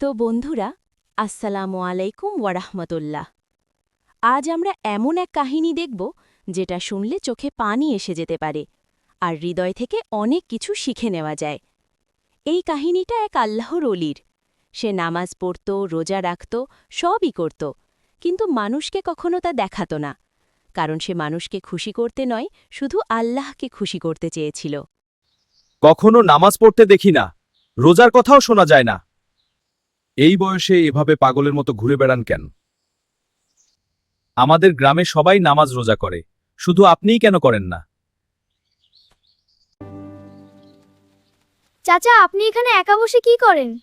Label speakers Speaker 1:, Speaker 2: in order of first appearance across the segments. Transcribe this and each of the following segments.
Speaker 1: তো বন্ধুরা, আসসালামু আলাইকুম ওয়ারাহমতুল্লাহ আজ আমরা এমন এক কাহিনী দেখব যেটা শুনলে চোখে পানি এসে যেতে পারে আর হৃদয় থেকে অনেক কিছু শিখে নেওয়া যায়। এই কাহিনীটা এক আল্লাহর অলির। সে নামাজ পড়ত, রোজা রাখত, সবই করত, কিন্তু মানুষকে কখনো তা দেখাত না, কারণ সে মানুষকে খুশি করতে নয়, শুধু আল্লাহকে খুশি করতে চেয়েছিল।
Speaker 2: কখনো নামাজ পড়তে দেখি না, রোজার কথাও শোনা যায় না। এই বয়সে এভাবে পাগলের মতো ঘুরে বেড়ান কেন? আমাদের গ্রামে সবাই নামাজ রোজা করে শুধু আপনিই কেন করেন না?
Speaker 3: চাচা আপনি এখানে একা বসে কি করেন?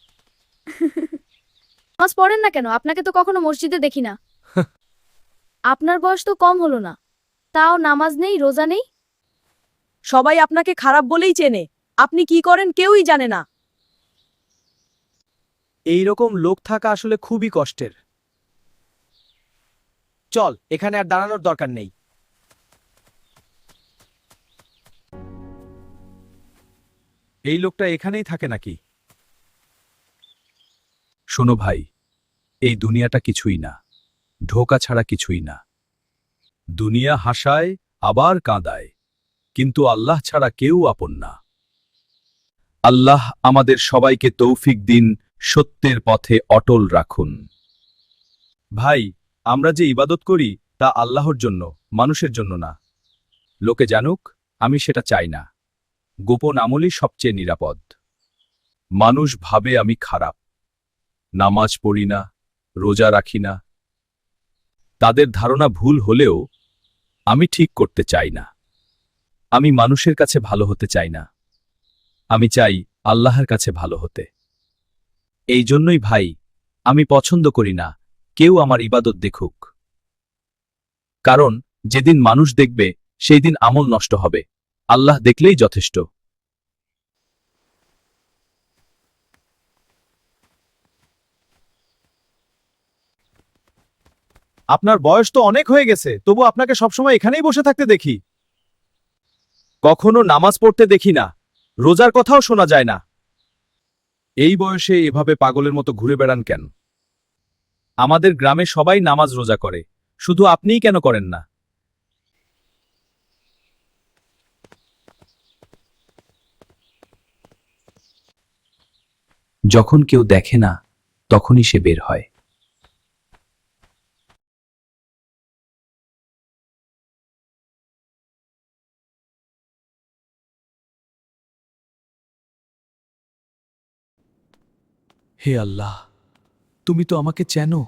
Speaker 3: নামাজ পড়েন না কেন? আপনাকে তো কখনো মসজিদে দেখি না। আপনার বয়স তো কম হলো না। তাও নামাজ নেই রোজা নেই?
Speaker 4: সবাই আপনাকে খারাপ বলেই চেনে। আপনি কি করেন কেউই জানে না।
Speaker 5: এই রকম লোক থাকা আসলে খুবই কষ্টের। চল, এখানে আর দাঁড়ানোর দরকার নেই।
Speaker 2: এই লোকটা এখানেই থাকে নাকি? শোনো ভাই, এই দুনিয়াটা কিছুই না। ঢোকা ছাড়া কিছুই না। দুনিয়া হাসায়, আবার কাঁদায়। কিন্তু আল্লাহ ছাড়া কেউ আপন না। আল্লাহ আমাদের সবাইকে তৌফিক দিন সত্যের পথে অটল রাখুন। ভাই, আমরা যে ইবাদত করি, তা আল্লাহর জন্য, মানুষের জন্য না। লোকে জানুক, আমি সেটা চাই না। গোপন আমলই সবচেয়ে নিরাপদ। মানুষ ভাবে আমি খারাপ। নামাজ পড়ি না, রোজা রাখি না। তাদের ধারণা ভুল হলেও, আমি ঠিক করতে চাই না। আমি মানুষের কাছে ভালো হতে চাই না। আমি চাই আল্লাহর কাছে ভালো হতে। এই জন্যই ভাই, আমি পছন্দ করি না, কেউ আমার ইবাদত দেখুক। কারণ, যেদিন মানুষ দেখবে সেই দিন আমল নষ্ট হবে। আল্লাহ দেখলেই যথেষ্ট।
Speaker 5: আপনার বয়স তো অনেক হয়ে গেছে, তবু আপনাকে সবসময় এখানেই বসে থাকতে দেখি।
Speaker 2: কখনো নামাজ পড়তে দেখি না, রোজার কথাও শোনা যায় না। এই বয়সে এভাবে পাগলের মতো ঘুরে বেড়ান কেন? আমাদের গ্রামে সবাই নামাজ রোজা করে, শুধু আপনিই কেন করেন না? যখন কেউ দেখে না, তখনই সে বের হয়। হে আল্লাহ, তুমি তো আমাকে চেনো।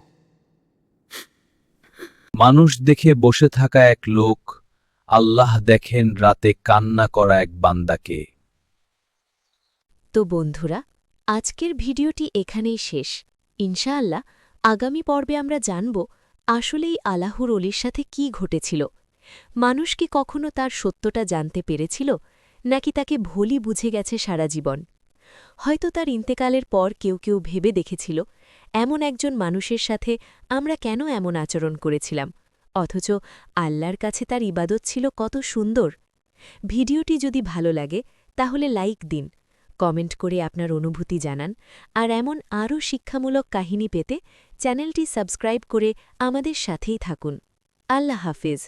Speaker 2: মানুষ দেখে বসে থাকা এক লোক, আল্লাহ দেখেন রাতে কান্না করা এক বান্দাকে।
Speaker 1: তো বন্ধুরা, আজকের ভিডিওটি এখানেই শেষ। ইনশাআল্লাহ, আগামী পর্বে আমরা জানব, আসলেই আলাহুর অলির সাথে কি ঘটেছিল? মানুষ কি কখনো তার সত্যটা জানতে পেরেছিল, নাকি তাকে ভুলই বুঝে গেছে সারা জীবন? হয়তো তার ইন্তেকালের পর কেউ কেউ ভেবে দেখেছিল, এমন একজন মানুষের সাথে আমরা কেন এমন আচরণ করেছিলাম, অথচ আল্লাহর কাছে তার ইবাদত ছিল কত সুন্দর। ভিডিওটি যদি ভালো লাগে, তাহলে লাইক দিন, কমেন্ট করে আপনার অনুভূতি জানান, আর এমন আরও শিক্ষামূলক কাহিনী পেতে চ্যানেলটি সাবস্ক্রাইব করে আমাদের সাথেই থাকুন। আল্লাহ হাফিজ।